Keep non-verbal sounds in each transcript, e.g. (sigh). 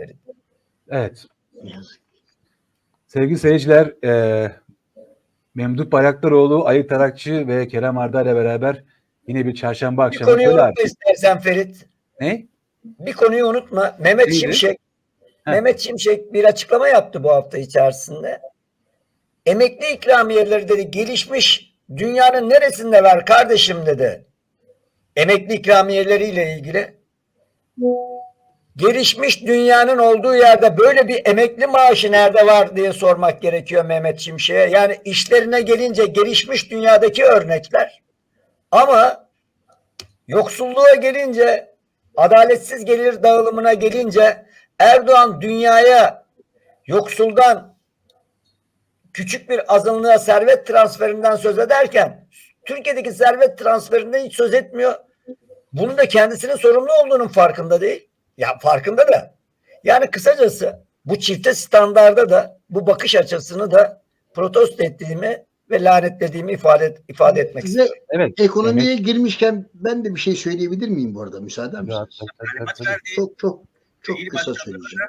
Ferit. Evet. Sevgili seyirciler, e, Memduh Bayraktaroğlu, Ali Tarakçı ve Kerem Arda ile beraber yine bir çarşamba Bir akşamı. konuyu Söyle abi. unutma istersen Ferit. Ne? Bir konuyu unutma. Mehmet Neydi? Şimşek Heh. Mehmet Şimşek bir açıklama yaptı bu hafta içerisinde. Emekli ikramiyeleri dedi gelişmiş dünyanın neresinde var kardeşim dedi. Emekli ikramiyeleriyle ilgili. Gelişmiş dünyanın olduğu yerde böyle bir emekli maaşı nerede var diye sormak gerekiyor Mehmet Şimşek'e. Yani işlerine gelince gelişmiş dünyadaki örnekler ama yoksulluğa gelince adaletsiz gelir dağılımına gelince Erdoğan dünyaya yoksuldan küçük bir azınlığa servet transferinden söz ederken Türkiye'deki servet transferinden hiç söz etmiyor. Bunun da kendisinin sorumlu olduğunun farkında değil. Ya farkında da. Yani kısacası bu çifte standarda da bu bakış açısını da protesto ettiğimi ve lanetlediğimi ifade ifade etmek Size istiyorum. Evet. ekonomiye girmişken ben de bir şey söyleyebilir miyim bu arada müsaade misiniz? Çok çok çok kısa söyleyeceğim.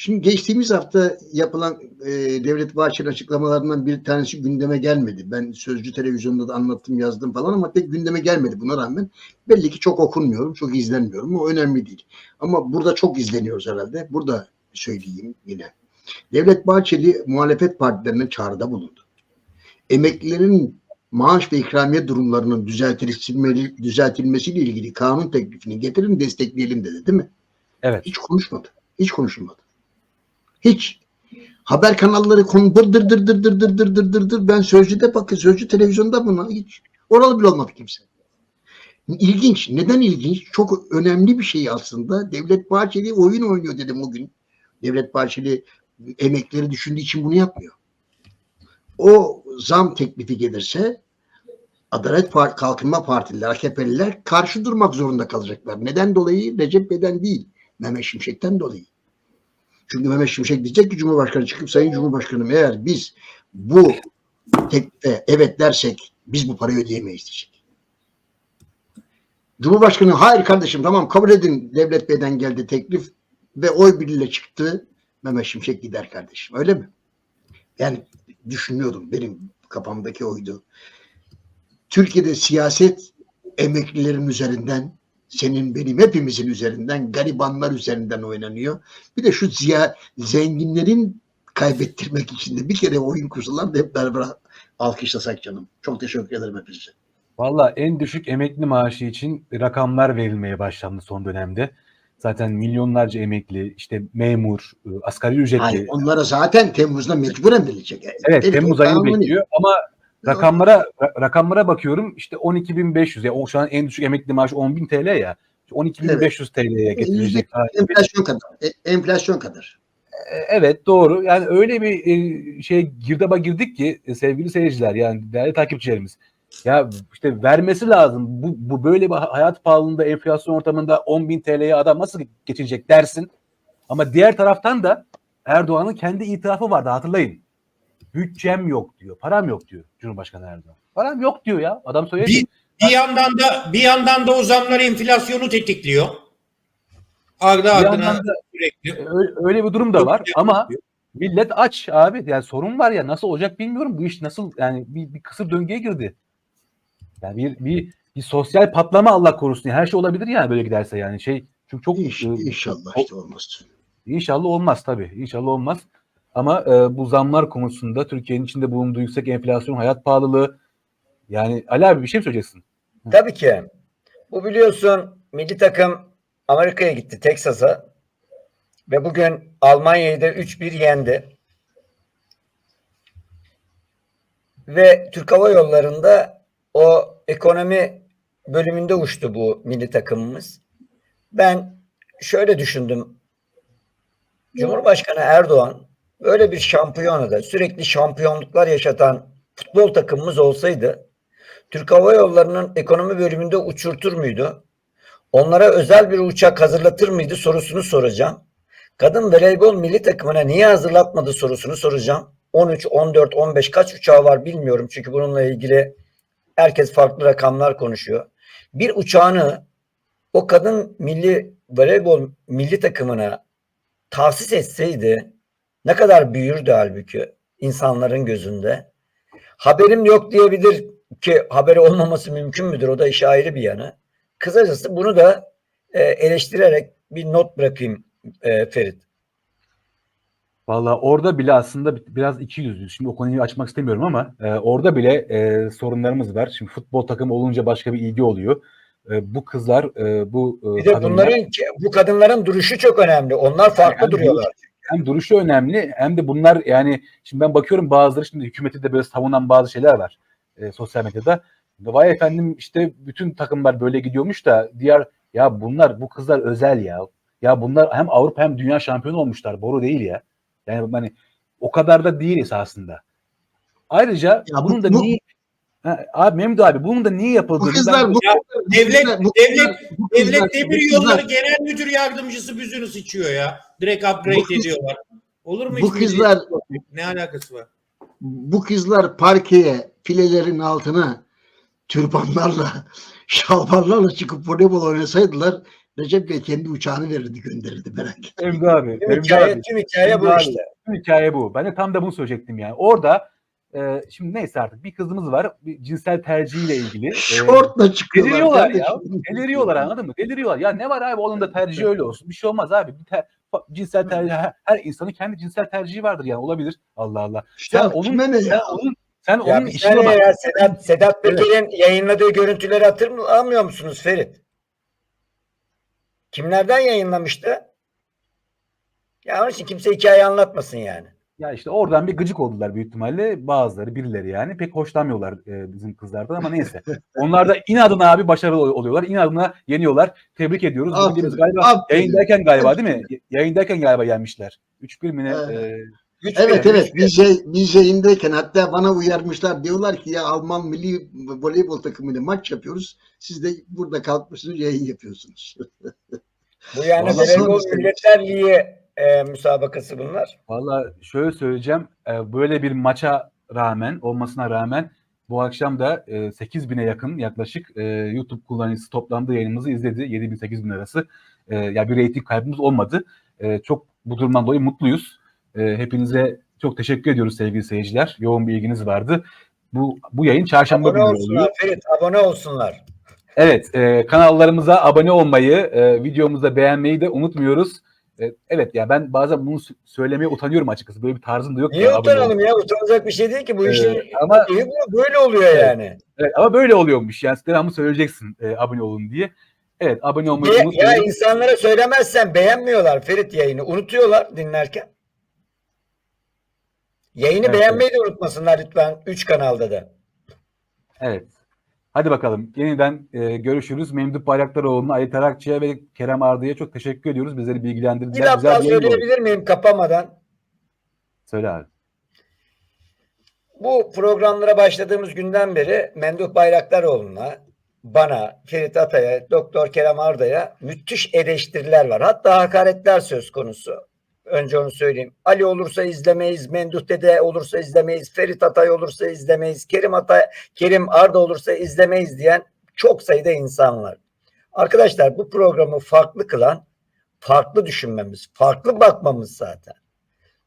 Şimdi geçtiğimiz hafta yapılan e, Devlet Bahçeli açıklamalarından bir tanesi gündeme gelmedi. Ben Sözcü Televizyon'da da anlattım, yazdım falan ama pek gündeme gelmedi. Buna rağmen belli ki çok okunmuyorum, çok izlenmiyorum. O önemli değil. Ama burada çok izleniyoruz herhalde. Burada söyleyeyim yine. Devlet Bahçeli muhalefet partilerine çağrıda bulundu. Emeklilerin maaş ve ikramiye durumlarının düzeltilmesi, düzeltilmesiyle ilgili kanun teklifini getirin destekleyelim dedi değil mi? Evet. Hiç konuşmadı. Hiç konuşulmadı. Hiç. Haber kanalları dır dır dır dır dır dır dır dır dır dır. Ben Sözcü'de bakın. Sözcü televizyonda buna hiç. Oralı bile olmadı kimse. İlginç. Neden ilginç? Çok önemli bir şey aslında. Devlet Bahçeli oyun oynuyor dedim bugün. Devlet Bahçeli emekleri düşündüğü için bunu yapmıyor. O zam teklifi gelirse Adalet Parti, Kalkınma Partililer, AKP'liler karşı durmak zorunda kalacaklar. Neden dolayı? Recep Bey'den değil. Mehmet Şimşek'ten dolayı. Çünkü Mehmet Şimşek diyecek ki Cumhurbaşkanı çıkıp Sayın Cumhurbaşkanım eğer biz bu teklife evet dersek biz bu parayı ödeyemeyiz diyecek. Cumhurbaşkanı hayır kardeşim tamam kabul edin Devlet Bey'den geldi teklif ve oy birliğiyle çıktı. Mehmet Şimşek gider kardeşim öyle mi? Yani düşünüyordum benim kafamdaki oydu. Türkiye'de siyaset emeklilerin üzerinden senin benim hepimizin üzerinden garibanlar üzerinden oynanıyor. Bir de şu ziya zenginlerin kaybettirmek için de bir kere oyun kursalar da hep beraber alkışlasak canım. Çok teşekkür ederim hepinize. Valla en düşük emekli maaşı için rakamlar verilmeye başlandı son dönemde. Zaten milyonlarca emekli, işte memur, e, asgari ücretli. Hayır, onlara zaten Temmuz'da mecburen verilecek. Evet Temmuz ayını bekliyor ama rakamlara ra- rakamlara bakıyorum işte 12.500 ya o şu an en düşük emekli maaşı 10.000 TL ya. 12.500 TL'ye getirilecek. Ha, Enflasyon kadar. E, enflasyon kadar. e, Evet doğru. Yani öyle bir e, şey girdaba girdik ki sevgili seyirciler yani değerli takipçilerimiz. Ya işte vermesi lazım. Bu, bu böyle bir hayat pahalılığında enflasyon ortamında 10.000 TL'ye adam nasıl geçinecek dersin. Ama diğer taraftan da Erdoğan'ın kendi itirafı vardı hatırlayın. Bütçem yok diyor. Param yok diyor Cumhurbaşkanı Erdoğan. Param yok diyor ya. Adam söyledi. Bir, bir yandan da bir yandan da o zamlar enflasyonu tetikliyor. Ardı Bir ardına da sürekli. Öyle, öyle bir durum da var ama millet aç abi. Yani sorun var ya nasıl olacak bilmiyorum. Bu iş nasıl yani bir, bir kısır döngüye girdi. Yani bir, bir, bir sosyal patlama Allah korusun. Her şey olabilir yani böyle giderse yani şey çünkü çok İş, e, inşallah işte olmaz. İnşallah olmaz tabii. İnşallah olmaz. Ama e, bu zamlar konusunda Türkiye'nin içinde bulunduğu yüksek enflasyon, hayat pahalılığı yani Ali abi bir şey mi söyleyeceksin? Tabii ki. Bu biliyorsun milli takım Amerika'ya gitti Teksas'a ve bugün Almanya'yı da 3-1 yendi. Ve Türk Hava Yolları'nda o ekonomi bölümünde uçtu bu milli takımımız. Ben şöyle düşündüm. Cumhurbaşkanı Erdoğan böyle bir şampiyonada sürekli şampiyonluklar yaşatan futbol takımımız olsaydı Türk Hava Yolları'nın ekonomi bölümünde uçurtur muydu? Onlara özel bir uçak hazırlatır mıydı sorusunu soracağım. Kadın voleybol milli takımına niye hazırlatmadı sorusunu soracağım. 13, 14, 15 kaç uçağı var bilmiyorum çünkü bununla ilgili herkes farklı rakamlar konuşuyor. Bir uçağını o kadın milli voleybol milli takımına tahsis etseydi ne kadar büyürdü halbuki insanların gözünde. Haberim yok diyebilir ki haberi olmaması mümkün müdür? O da işi ayrı bir yanı. Kısacası bunu da e, eleştirerek bir not bırakayım e, Ferit. Valla orada bile aslında bi- biraz iki yüzlü. Şimdi o konuyu açmak istemiyorum ama e, orada bile e, sorunlarımız var. Şimdi futbol takımı olunca başka bir ilgi oluyor. E, bu kızlar, e, bu e, Bir de kadınlar- bunların bu kadınların duruşu çok önemli. Onlar farklı Yani duruyorlar. Hem duruşu önemli hem de bunlar yani şimdi ben bakıyorum bazıları şimdi hükümeti de böyle savunan bazı şeyler var e, sosyal medyada. Vay efendim işte bütün takımlar böyle gidiyormuş da diğer ya bunlar bu kızlar özel ya. Ya bunlar hem Avrupa hem dünya şampiyonu olmuşlar. Boru değil ya. Yani hani o kadar da değil esasında. Ayrıca Ya bu- bunun da bu- niye Ha, abi Mehmet abi bunun da niye Bu yapıldığını kızlar ben- bu, Ya, bu devlet- kızlar- bu devlet- kızlar- bu kızlar- Devlet bu Demir kızlar- Yolları Genel Müdür Yardımcısı büzünü sıçıyor ya. Direkt upgrade Bu ediyorlar. Olur mu bu hiç kızlar Ne alakası var? bu kızlar parkeye filelerin altına türbanlarla (laughs) şalvarlarla çıkıp voleybol oynasaydılar Recep Bey kendi uçağını verirdi gönderirdi merak etme. Mehmet abi, Tüm hikaye, abi. tüm hikaye bu Abi, işte. Tüm hikaye bu. Ben de tam da bunu söyleyecektim yani. Orada e, şimdi neyse artık bir kızımız var. Bir cinsel tercihiyle ilgili. (laughs) E, Şortla çıkıyorlar. deliriyorlar ya. Deliriyorlar anladın mı? Deliriyorlar. Ya ne var abi onun da tercihi öyle olsun. Bir şey olmaz abi. Bir ter- cinsel tercih her, her insanın kendi cinsel tercihi vardır yani olabilir. Allah Allah. Sen Ya onun kime ne sen ya? onun sen Ya onun işine saniye bak. ya Sedat, Sedat Peker'in yayınladığı görüntüleri hatırlamıyor musunuz Ferit? Kimlerden yayınlamıştı? Ya onun için kimse hikaye anlatmasın yani. Ya işte oradan bir gıcık oldular büyük ihtimalle bazıları birileri yani pek hoşlanmıyorlar e, bizim kızlardan ama neyse. (laughs) Onlar da inadına abi başarılı ol- oluyorlar. İnadına yeniyorlar. Tebrik ediyoruz. Aferin, galiba aferin. yayındayken galiba değil mi? Yayındayken galiba yenmişler. 3-1 mi ne? Evet. E, Güç Evet evet biz, yay- biz yayındayken hatta bana uyarmışlar diyorlar ki ya Alman milli voleybol takımıyla maç yapıyoruz. Siz de burada kalkmışsınız yayın yapıyorsunuz. Bu yani voleybol Milletler Ligi e, müsabakası bunlar. Valla şöyle söyleyeceğim. e, böyle bir maça rağmen olmasına rağmen bu akşam da e, 8 bine yakın yaklaşık e, YouTube kullanıcısı toplandığı yayınımızı izledi. 7 bin 8 bin arası. E, ya bir reyting kaybımız olmadı. E, çok bu durumdan dolayı mutluyuz. E, hepinize çok teşekkür ediyoruz sevgili seyirciler. Yoğun bir ilginiz vardı. Bu bu yayın çarşamba Abone günü oluyor. Ferit, abone olsunlar. Evet, e, kanallarımıza abone olmayı, e, videomuzu beğenmeyi de unutmuyoruz. E, evet ya ben bazen bunu söylemeye utanıyorum açıkçası. Böyle bir tarzım da yok. Niye ya, utanalım ya? Utanacak bir şey değil ki. Bu Ee, işin ama- böyle oluyor Evet. yani. Evet, ama böyle oluyormuş. Yani devamlı söyleyeceksin e, abone olun diye. Evet abone olmayı Ya, ya unutmayın. insanlara söylemezsen beğenmiyorlar Ferit yayını. Unutuyorlar dinlerken. Yayını Evet, beğenmeyi de unutmasınlar lütfen. Üç kanalda da. Evet. Hadi bakalım. Yeniden e, görüşürüz. Memduh Bayraktaroğlu'na, Ali Tarakçı'ya ve Kerem Ardı'ya çok teşekkür ediyoruz. Bizleri bilgilendirdiler. bir oldu. söyleyebilir miyim kapamadan? Söyle abi. Bu programlara başladığımız günden beri Memduh Bayraktaroğlu'na, bana, Ferit Atay'a, Doktor Kerem Arda'ya müthiş eleştiriler var. Hatta hakaretler söz konusu. Önce onu söyleyeyim. Ali olursa izlemeyiz, Memduh Dede olursa izlemeyiz, Ferit Atay olursa izlemeyiz, Kerim Atay, Kerim Arda olursa izlemeyiz diyen çok sayıda insan var. Arkadaşlar bu programı farklı kılan farklı düşünmemiz, farklı bakmamız zaten.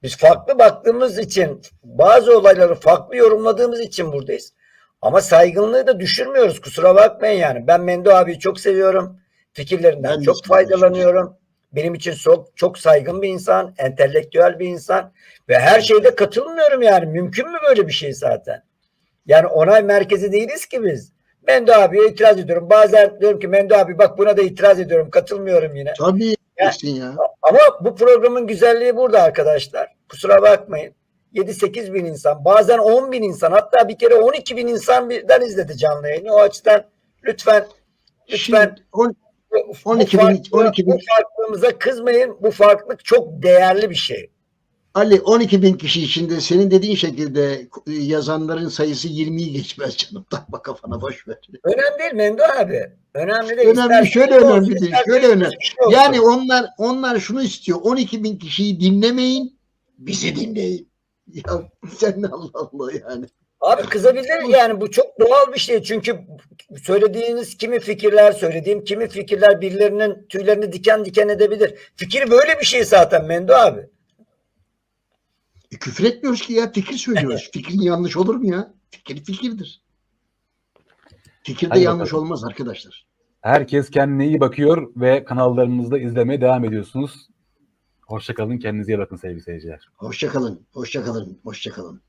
Biz farklı baktığımız için bazı olayları farklı yorumladığımız için buradayız. Ama saygınlığı da düşürmüyoruz. Kusura bakmayın yani. Ben Mendo abiyi çok seviyorum. Fikirlerinden Ben çok faydalanıyorum. Benim için çok, çok saygın bir insan, entelektüel bir insan ve her şeyde katılmıyorum yani. Mümkün mü böyle bir şey zaten? Yani onay merkezi değiliz ki biz. Mendo abiye itiraz ediyorum. Bazen diyorum ki Mendo abi bak buna da itiraz ediyorum. Katılmıyorum yine. Tabii Ya- ya. Ama bu programın güzelliği burada arkadaşlar. Kusura bakmayın. 7-8 bin insan, bazen 10 bin insan, hatta bir kere 12 bin insan birden izledi canlı yayını. O açıdan lütfen lütfen Şimdi 12 bu, bin- farklı- 12 bin- bu farklılığımıza kızmayın. Bu farklılık çok değerli bir şey. Ali 12 bin kişi içinde senin dediğin şekilde yazanların sayısı 20'yi geçmez canım. (laughs) Takma kafana boş ver. Önemli değil Mendo abi. Önemli değil. Önemli, İster şöyle önemli değil, ister şöyle önemli. şey. Yani onlar onlar şunu istiyor. 12 bin kişiyi dinlemeyin, bizi dinleyin. (laughs) Ya sen Allah Allah yani. Abi kızabilir yani bu çok doğal bir şey. Çünkü söylediğiniz kimi fikirler söylediğim kimi fikirler birilerinin tüylerini diken diken edebilir. Fikir böyle bir şey zaten Mendo abi. E, küfür etmiyoruz ki ya fikir söylüyoruz. (laughs) Fikrin yanlış olur mu ya? Fikir fikirdir. Fikir de Hadi yanlış bakalım. olmaz arkadaşlar. Herkes kendine iyi bakıyor ve kanallarımızda izlemeye devam ediyorsunuz. Hoşçakalın. Kendinize iyi bakın sevgili seyirciler. Hoşça kalın. Hoşça kalın. Hoşça kalın.